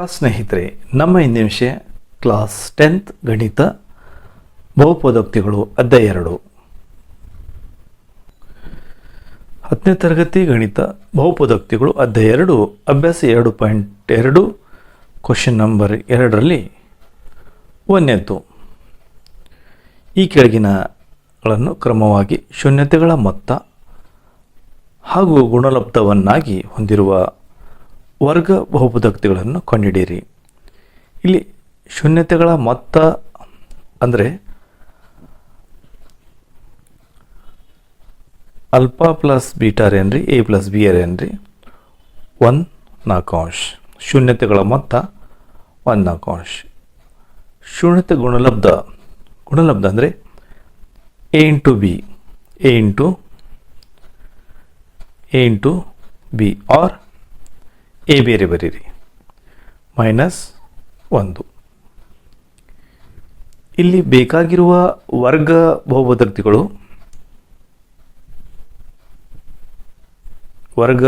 ಸ್ನೇಹಿತರೆ, ನಮ್ಮ ಇಂದಿನ ವಿಷಯ ಕ್ಲಾಸ್ ಟೆಂತ್ ಗಣಿತ ಬಹುಪದೋಕ್ತಿಗಳು ಅಧ್ಯಾಯ ಎರಡು. ಹತ್ತನೇ ತರಗತಿ ಗಣಿತ ಬಹುಪದೋಕ್ತಿಗಳು ಅಧ್ಯಾಯ ಎರಡು, ಅಭ್ಯಾಸ ಎರಡು ಪಾಯಿಂಟ್ ಎರಡು ಕ್ವಶನ್ ನಂಬರ್ ಎರಡರಲ್ಲಿ ಒಂದನೇದ್ದು ಈ ಕೆಳಗಿನಗಳನ್ನು ಕ್ರಮವಾಗಿ ಶೂನ್ಯತೆಗಳ ಮೊತ್ತ ಹಾಗೂ ಗುಣಲಬ್ಧವನ್ನಾಗಿ ಹೊಂದಿರುವ ವರ್ಗ ಬಹುಪದೋಕ್ತಿಗಳನ್ನು ಕಂಡುಹಿಡಿಯಿರಿ. ಇಲ್ಲಿ ಶೂನ್ಯತೆಗಳ ಮೊತ್ತ ಅಂದರೆ ಅಲ್ಫಾ ಪ್ಲಸ್ ಬೀಟಾರ್ ಏನ್ರಿ, ಎ ಪ್ಲಸ್ ಬಿ ಆರ್ ಏನ್ರಿ? ಒನ್ ನಾಲ್ಕಾಂಶ. ಶೂನ್ಯತೆಗಳ ಮೊತ್ತ ಒಂದು ನಾಲ್ಕಾಂಶ. ಶೂನ್ಯತೆ ಗುಣಲಬ್ಧ. ಗುಣಲಬ್ಧ ಅಂದರೆ A into B. A into A into B. R A ಬೇರೆ ಬರೀರಿ. ಮೈನಸ್ ಒಂದು. ಇಲ್ಲಿ ಬೇಕಾಗಿರುವ ವರ್ಗ ಬಹುಪದೋಕ್ತಿಗಳು ವರ್ಗ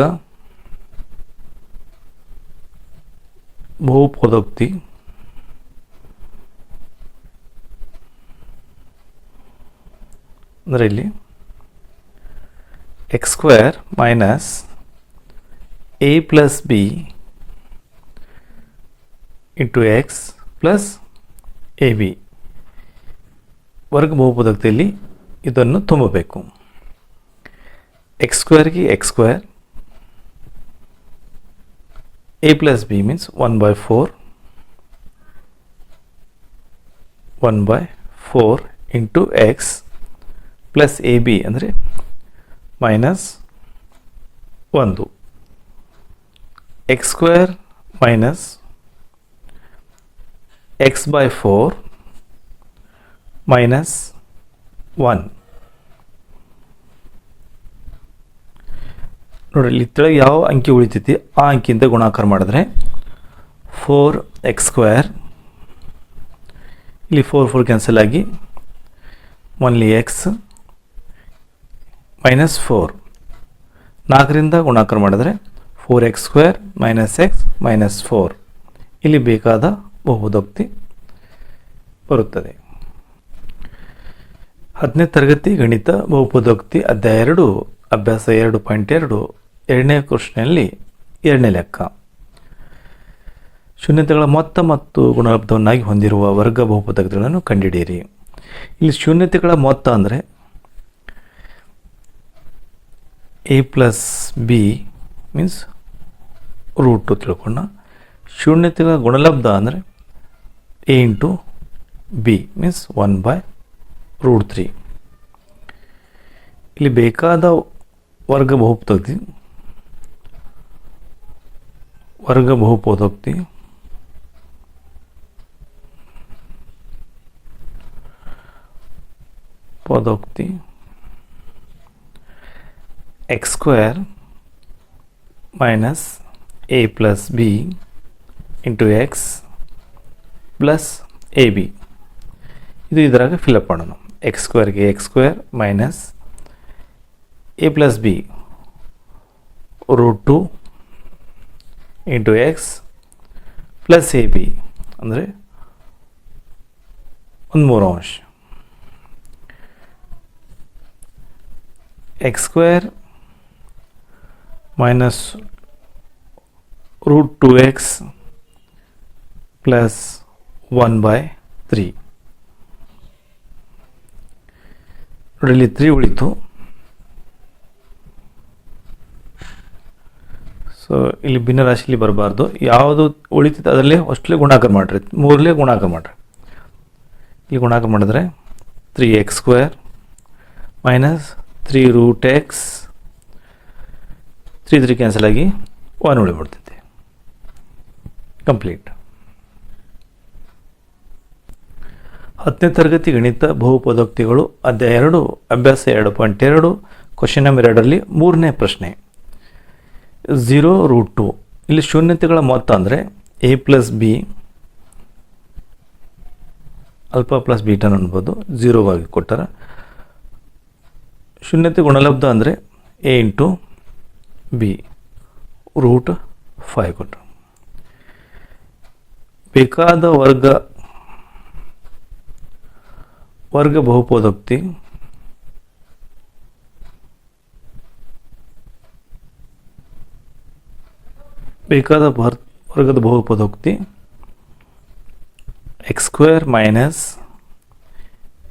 ಬಹುಪದೋಕ್ತಿ ಅಂದರೆ ಇಲ್ಲಿ X square minus A plus B into X plus A B ವರ್ಗ ಬಹುಪದೋಕ್ತಿಯಲ್ಲಿ ಇದನ್ನು ತುಂಬಬೇಕು. ಎಕ್ಸ್ ಸ್ಕ್ವೇರ್ಗೆ X square A plus B means one by four one by four into X plus A B ಅಂದರೆ ಮೈನಸ್ ಒಂದು X square minus X by four minus one ನೋಡ್ರಿ ಇಲ್ಲಿ ಯಾವ ಅಂಕಿ ಉಳಿತೈತಿ? ಆ ಅಂಕಿಯಿಂದ ಗುಣಾಕಾರ ಮಾಡಿದ್ರೆ ಫೋರ್ ಎಕ್ಸ್ ಸ್ಕ್ವೇರ್ ಇಲ್ಲಿ ಫೋರ್ ಫೋರ್ ಕ್ಯಾನ್ಸಲ್ ಆಗಿ ಒನ್ಲಿ ಎಕ್ಸ್ ಮೈನಸ್ ಫೋರ್ ನಾಲ್ಕರಿಂದ ಗುಣಾಕಾರ ಮಾಡಿದ್ರೆ four x square minus x minus four ಇಲ್ಲಿ ಬೇಕಾದ ಬಹುದೋಕ್ತಿ ಬರುತ್ತದೆ. ಹತ್ತನೇ ತರಗತಿ ಗಣಿತ ಬಹುಪದೋಕ್ತಿ ಅಧ್ಯಾಯ ಎರಡು, ಅಭ್ಯಾಸ ಎರಡು ಪಾಯಿಂಟ್ ಎರಡು, ಎರಡನೇ ಕೃಷ್ಣಲ್ಲಿ ಎರಡನೇ ಲೆಕ್ಕ. ಶೂನ್ಯತೆಗಳ ಮೊತ್ತ ಮತ್ತು ಗುಣಲಬ್ಧವನ್ನಾಗಿ ಹೊಂದಿರುವ ವರ್ಗ ಬಹುಪದೋಕ್ತಿಗಳನ್ನು ಕಂಡುಹಿಡಿಯಿರಿ ಇಲ್ಲಿ ಶೂನ್ಯತೆಗಳ ಮೊತ್ತ ಅಂದರೆ a plus b means root ತಿಳ್ಕೊಂಡ. ಶೂನ್ಯತೆಗಳ ಗುಣಲಬ್ಧ ಅಂದರೆ a into b means one by root three ಇಲ್ಲಿ ಬೇಕಾದ ವರ್ಗ ಬಹುಪದೋಕ್ತಿ ವರ್ಗ ಬಹುಪದೋಕ್ತಿ ಪದೋಕ್ತಿ x square minus a plus b into x plus a b ಇದು ಇದರಾಗ ಫಿಲಪ್ ಮಾಡೋಣ ಎಕ್ಸ್ ಸ್ಕ್ವೇರ್ಗೆ x square minus a plus b root two into x plus a b ಅಂದರೆ ಒಂದು ಮೂರು ಅಂಶ x square minus x plus one by three ನೋಡಿ ಇಲ್ಲಿ ತ್ರೀ ಉಳಿತು. ಸೊ ಇಲ್ಲಿ ಭಿನ್ನರಾಶಿಲಿ ಬರಬಾರ್ದು. ಯಾವುದು ಉಳಿತೈತೆ ಅದರಲ್ಲಿ ಅಷ್ಟಲೇ ಗುಣಾಕಾರ ಮಾಡಿರಿ. ಮೂರಲೇ ಗುಣಾಕಾರ ಮಾಡಿರಿ. ಇಲ್ಲಿ ಗುಣಾಕಾರ ಮಾಡಿದ್ರೆ three x square minus three root x three three cancel ಆಗಿ ಒನ್ ಉಳಿಬಿಡ್ತೈತೆ ಕಂಪ್ಲೀಟ್. ಹತ್ತನೇ ತರಗತಿ ಗಣಿತ ಬಹುಪದೋಕ್ತಿಗಳು, ಅಧ್ಯಾಯ ಎರಡು, ಅಭ್ಯಾಸ ಎರಡು ಪಾಯಿಂಟ್ ಎರಡು ಕ್ವಶನ್ ನಂಬರ್ ಎರಡರಲ್ಲಿ ಮೂರನೇ ಪ್ರಶ್ನೆ. ಝೀರೋ ರೂಟ್ ಟು ಇಲ್ಲಿ ಶೂನ್ಯತೆಗಳ ಮೊತ್ತ ಅಂದರೆ a plus b alpha plus beaten ಅನ್ಬೋದು. ಝೀರೋವಾಗಿ ಕೊಟ್ಟಾರ. ಶೂನ್ಯತೆ ಗುಣಲಬ್ಧ ಅಂದರೆ a into b root five ಕೊಟ್ಟರು ಬೇಕಾದ ವರ್ಗ ವರ್ಗ ಬಹುಪದೋಕ್ತಿ, ಬೇಕಾದ ಭರ್- ವರ್ಗದ ಬಹುಪದೋಕ್ತಿ x square minus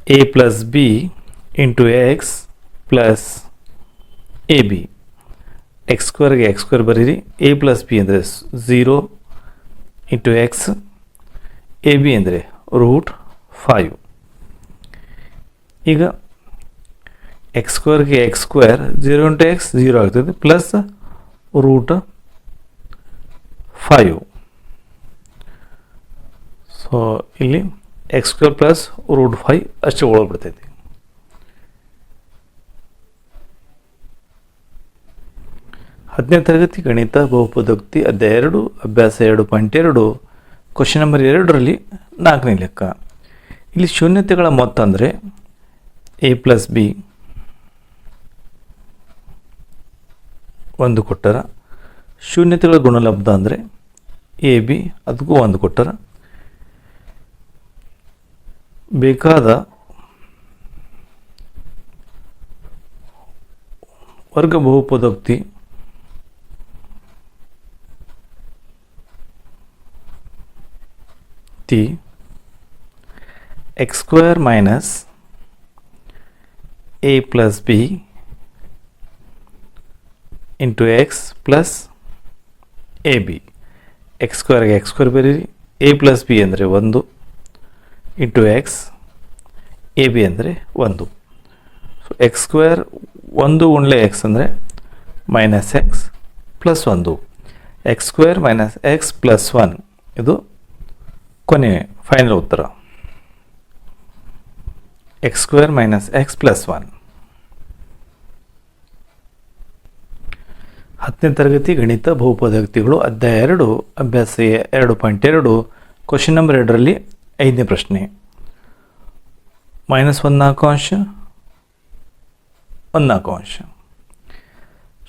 a plus b into x plus a b x ಸ್ಕ್ವೇರ್ಗೆ ಎಕ್ಸ್ ಸ್ಕ್ವೇರ್ ಬರೀರಿ ಎ ಪ್ಲಸ್ ಬಿ ಅಂದರೆ zero into x a b ಅಂದರೆ ರೂಟ್ ಫೈವ್. ಈಗ ಎಕ್ಸ್ ಸ್ಕ್ವೇರ್ಗೆ x square zero into x zero ಆಗ್ತದೆ plus root five. So ಇಲ್ಲಿ x square plus root five ಅಷ್ಟೇ ಒಳಗ್ಬಿಡ್ತೈತಿ ಹತ್ತನೇ ತರಗತಿ ಗಣಿತ ಬಹುಪದೋಕ್ತಿ ಅಧ್ಯಾಯ ಎರಡು, ಅಭ್ಯಾಸ ಎರಡು ಪಾಯಿಂಟ್ ಎರಡು. ಕ್ವಶನ್ ನಂಬರ್ ಎರಡರಲ್ಲಿ ನಾಲ್ಕನೇ ಲೆಕ್ಕ. ಇಲ್ಲಿ ಶೂನ್ಯತೆಗಳ ಮೊತ್ತ ಅಂದರೆ ಎ ಪ್ಲಸ್ ಬಿ ಒಂದು ಕೊಟ್ಟರ. ಶೂನ್ಯತೆಗಳ ಗುಣಲಬ್ಧ ಅಂದರೆ ಎ ಬಿ ಅದಕ್ಕೂ ಒಂದು ಕೊಟ್ಟರ. ಬೇಕಾದ ವರ್ಗ ಬಹುಪದೋಕ್ತಿ ತಿ x square minus a plus b into x plus a b. X ಸ್ಕ್ವೇರ್ಗೆ ಎಕ್ಸ್ ಸ್ಕ್ವೇರ್ ಬರೀರಿ. ಎ ಪ್ಲಸ್ ಬಿ ಅಂದರೆ ಒಂದು. ಇಂಟು ಎಕ್ಸ್ ಎ ಬಿ ಅಂದರೆ ಒಂದು. ಸೊ ಎಕ್ಸ್ ಸ್ಕ್ವೇರ್ ಒಂದು ಉಣ್ಲೆ ಎಕ್ಸ್ ಅಂದರೆ ಮೈನಸ್ ಎಕ್ಸ್ ಪ್ಲಸ್ ಒಂದು. X square minus x plus one. ಇದು ಕೊನೆ ಫೈನಲ್ ಉತ್ತರ. X square minus x plus one ಹತ್ತನೇ ತರಗತಿ ಗಣಿತ ಬಹುಪದೋಕ್ತಿಗಳು ಅಧ್ಯಾಯ ಎರಡು, ಅಭ್ಯಾಸ ಎರಡು ಪಾಯಿಂಟ್ ಎರಡು ಕ್ವಶನ್ ನಂಬರ್ ಎರಡರಲ್ಲಿ ಐದನೇ ಪ್ರಶ್ನೆ. ಮೈನಸ್ ಒಂದು ನಾಲ್ಕು ಅಂಶ ಒಂದು ನಾಲ್ಕು ಅಂಶ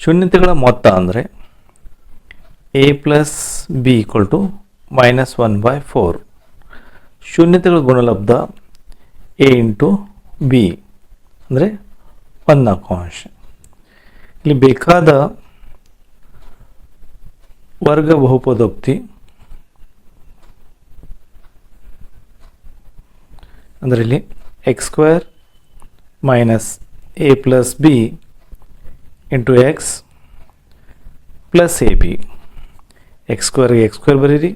ಶೂನ್ಯತೆಗಳ ಮೊತ್ತ ಅಂದರೆ A plus B equal to minus one by four ಶೂನ್ಯತೆಗಳ ಗುಣಲಬ್ಧ ಎ ಇಂಟು ಬಿ ಅಂದರೆ ಒಂದು ನಾಲ್ಕು ಅಂಶ. ಇಲ್ಲಿ ಬೇಕಾದ ವರ್ಗ ಬಹುಪದೋಕ್ತಿ, ಅಂದರೆ ಇಲ್ಲಿ x square minus a plus b into x plus a b x ಸ್ಕ್ವೇರ್ಗೆ ಎಕ್ಸ್ ಸ್ಕ್ವೇರ್ ಬರೀರಿ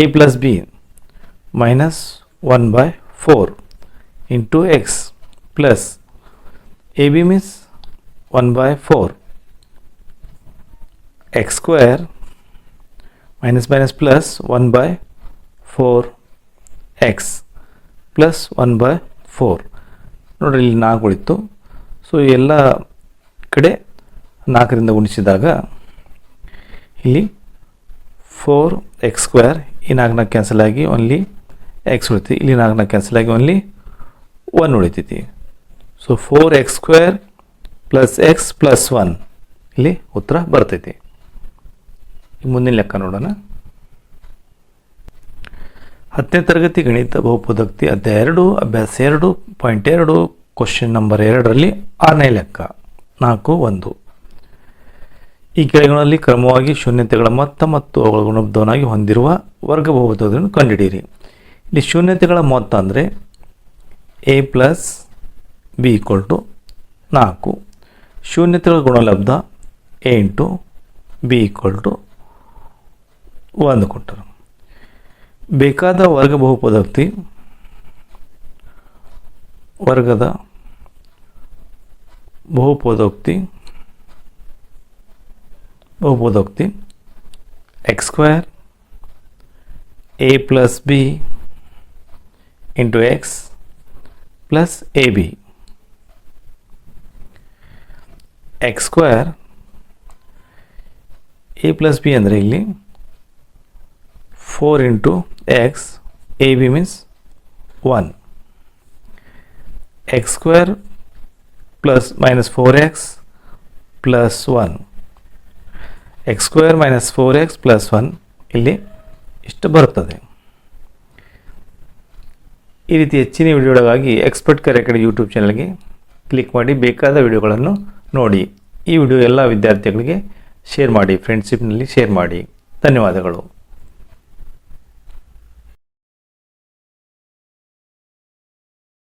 a plus b one by four into x plus a b means one by four x square minus minus plus one by four x plus one by four ನೋಡಿರಿ, ಇಲ್ಲಿ ನಾಲ್ಕು ಉಳಿತು. So ಎಲ್ಲ ಕಡೆ ನಾಲ್ಕರಿಂದ ಗುಣಿಸಿದಾಗ ಇಲ್ಲಿ ಫೋರ್ ಎಕ್ಸ್ ಸ್ಕ್ವೇರ್ ಈ ನಾಲ್ಕನ ಕ್ಯಾನ್ಸಲ್ ಆಗಿ ಓನ್ಲಿ ಎಕ್ಸ್ ಉಳಿತೈತಿ ಇಲ್ಲಿ ನಾಲ್ಕನ ಕ್ಯಾನ್ಸಲ್ ಆಗಿ only one ಉಳಿತೈತಿ. So four x square plus x plus one ಇಲ್ಲಿ ಉತ್ತರ ಬರ್ತೈತಿ. ಮುಂದಿನ ಲೆಕ್ಕ ನೋಡೋಣ. ಹತ್ತನೇ ತರಗತಿ ಗಣಿತ ಬಹುಪದಕ್ತಿ ಅಧ್ಯಾಯ ಎರಡು, ಅಭ್ಯಾಸ ಎರಡು ಪಾಯಿಂಟ್ ಎರಡು ಕ್ವಶನ್ ನಂಬರ್ ಎರಡರಲ್ಲಿ ಆರನೇ ಲೆಕ್ಕ. ನಾಲ್ಕು, ಒಂದು. ಈ ಕೆಳಗಿನಲ್ಲಿ ಕ್ರಮವಾಗಿ ಶೂನ್ಯತೆಗಳ ಮೊತ್ತ ಮತ್ತು ಅವುಗಳ ಗುಣಬ್ಧವನ್ನಾಗಿ ಹೊಂದಿರುವ ವರ್ಗ ಬಹುಪದಗಳನ್ನು ಕಂಡುಹಿಡಿಯಿರಿ ಇಲ್ಲಿ ಶೂನ್ಯತೆಗಳ ಮೊತ್ತ ಅಂದರೆ a plus b equal to ನಾಲ್ಕು. ಶೂನ್ಯತೆಗಳ ಗುಣಲಬ್ಧ a into b equal to ಒಂದು ಕೊಟ್ಟರು. ಬೇಕಾದ ವರ್ಗ ಬಹುಪದೋಕ್ತಿ ವರ್ಗದ ಬಹುಪದೋಕ್ತಿ ಬಹುಪದೋಕ್ತಿ x square a plus b into x plus a b x square a plus b ಅಂದರೆ ಇಲ್ಲಿ four into x a b means one x square plus minus four x plus one x square minus four x plus one ಇಲ್ಲಿ ಇಷ್ಟು ಬರುತ್ತದೆ. ಈ ರೀತಿ ಹೆಚ್ಚಿನ ವಿಡಿಯೋಗಳಿಗಾಗಿ expert ಕರೆ ಯೂಟ್ಯೂಬ್ ಚಾನಲ್ಗೆ ಕ್ಲಿಕ್ ಮಾಡಿ ಬೇಕಾದ ವಿಡಿಯೋಗಳನ್ನು ನೋಡಿ. ಈ ವಿಡಿಯೋ ಎಲ್ಲ ವಿದ್ಯಾರ್ಥಿಗಳಿಗೆ ಶೇರ್ ಮಾಡಿ ಫ್ರೆಂಡ್ಶಿಪ್ನಲ್ಲಿ ಶೇರ್ ಮಾಡಿ. ಧನ್ಯವಾದಗಳು.